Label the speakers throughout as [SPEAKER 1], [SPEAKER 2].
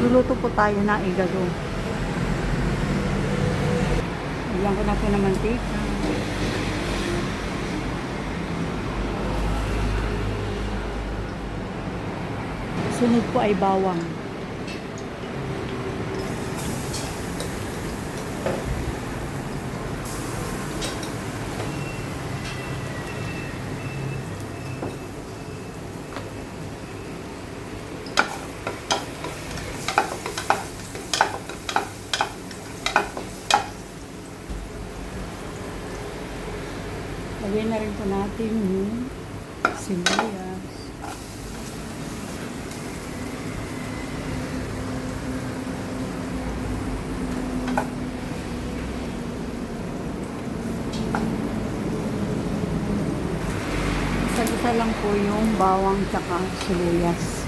[SPEAKER 1] Luluto po tayo na igado. Bigyan ko na po ng mantika. Sunod po ay bawang. Po natin yung sibuyas. Isa-isa lang po yung bawang tsaka sibuyas.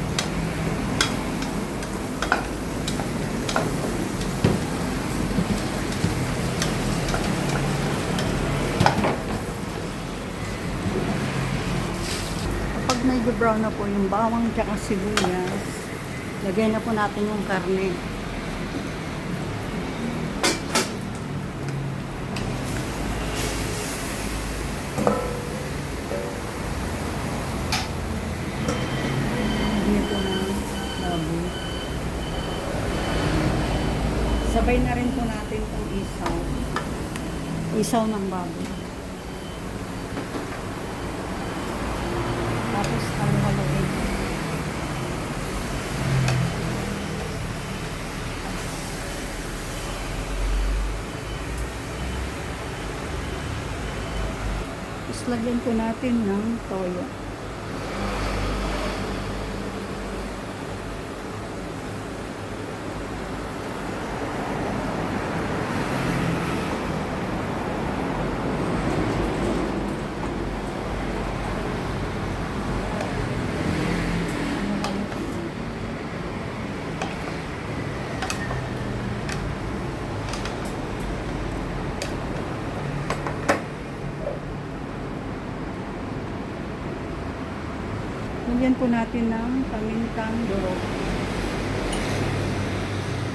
[SPEAKER 1] Medyo brown na po yung bawang tsaka sibuyas, lagay na po natin yung karne. Sabay na rin po natin itong isaw. Isaw ng baboy. Tapos halo-haloin. Tapos lagyan ko natin ng toyo. Lagyan po natin ng pamintang durog.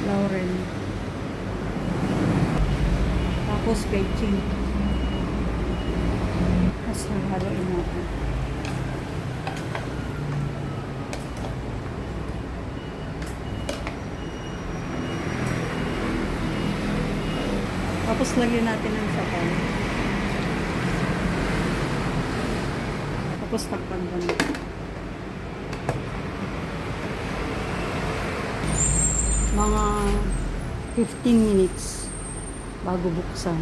[SPEAKER 1] Laurel. Tapos baking. Tapos haluin natin. Tapos lagyan natin ng sabaw. Tapos takpan ko mga 15 minutes bago buksan.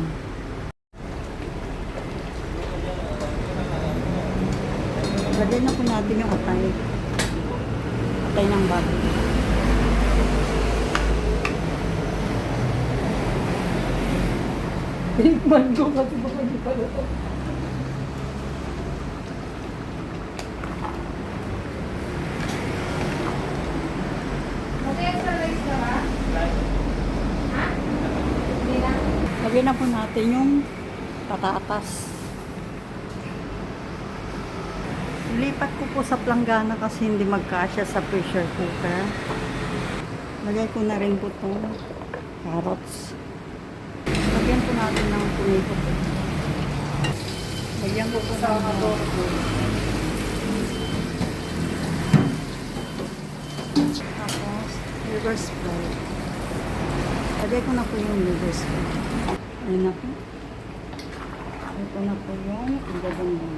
[SPEAKER 1] Lagyan na po natin yung atay. Atay ng bago. Tinikman ko kasi baka di pala to. Lagyan na po natin yung patatas. Lipat ko po sa planggana kasi hindi magkasya sa pressure cooker. Lagay ko na rin po itong carrots. Lagyan po natin ng tomato po. Lagyan ko po ng Tapos, liver spread. Lagay ko na po yung liver spread. Ayun na po. Ito na po yung igagandang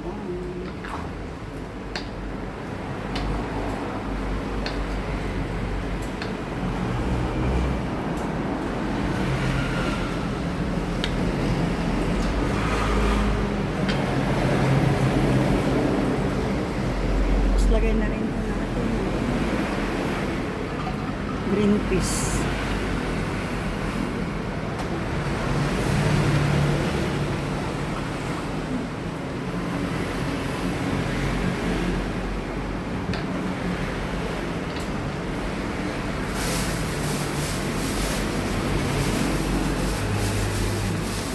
[SPEAKER 1] Tapos lagay na rin po natin green peas.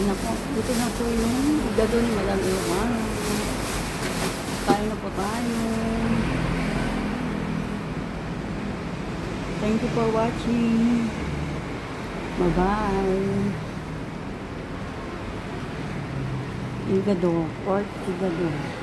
[SPEAKER 1] Yun na po. Ito na po yung malaluhan. Kain na po tayo. Thank you for watching. Bye-bye. Igado. Pork igado.